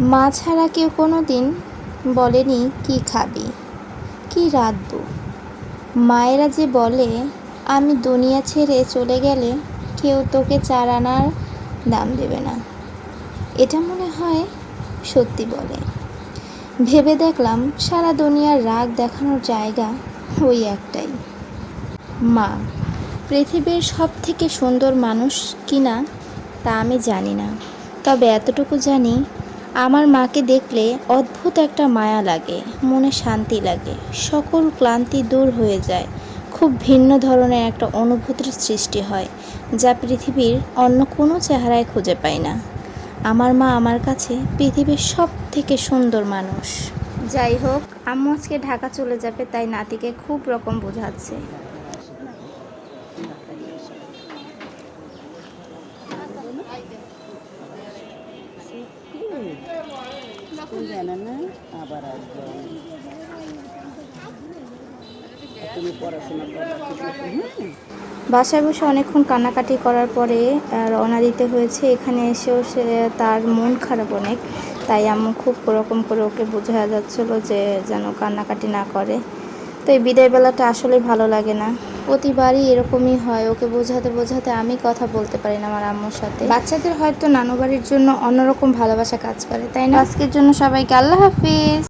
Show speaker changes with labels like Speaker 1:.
Speaker 1: মা ছাড়া কেউ কোনো দিন বলেনি, কি খাবি? কি রাঁধবো? মায়েরা যে বলে, আমি দুনিয়া ছেড়ে চলে গেলে কেউ তোকে চার আনার দাম দেবে না। এটা মনে হয় সত্যি বলে। ভেবে দেখলাম সারা দুনিয়ার রাগ দেখানোর জায়গা ওই একটাই। মা, পৃথিবীর সব থেকে সুন্দর মানুষ কিনা তা আমি জানি না। তবে এতটুকু জানি আমার মাকে দেখলে অদ্ভুত একটা মায়া লাগে, মনে শান্তি লাগে। সকল ক্লান্তি দূর হয়ে যায়। খুব ভিন্ন ধরনের একটা অনুভূতির সৃষ্টি হয়, যা পৃথিবীর অন্য কোনো চেহারায় খুঁজে পাই না। আমার মা আমার কাছে পৃথিবীর সব থেকে সুন্দর মানুষ। যাই হোক, আম্মু আজকে ঢাকা চলে যাবে, তাই নাতিকে খুব রকম বোঝাচ্ছে। বাসায় বসে অনেকক্ষণ কান্নাকাটি করার পরে রওনা দিতে হয়েছে। এখানে এসেও সে, তার মন খারাপ অনেক। তাই আম্মু খুব ওরকম করে ওকে বোঝা যাচ্ছিল যে যেন কান্নাকাটি না করে। তো এই বিদায় বেলাটা আসলে ভালো লাগে না। প্রতিবারই এরকমই হয়, ওকে বোঝাতে বোঝাতে আমি কথা বলতে পারি না আমার আম্মুর সাথে। বাচ্চাদের হয়তো নানু বাড়ির জন্য অন্যরকম ভালোবাসা কাজ করে, তাই না? আজকের জন্য সবাইকে আল্লাহ হাফিজ।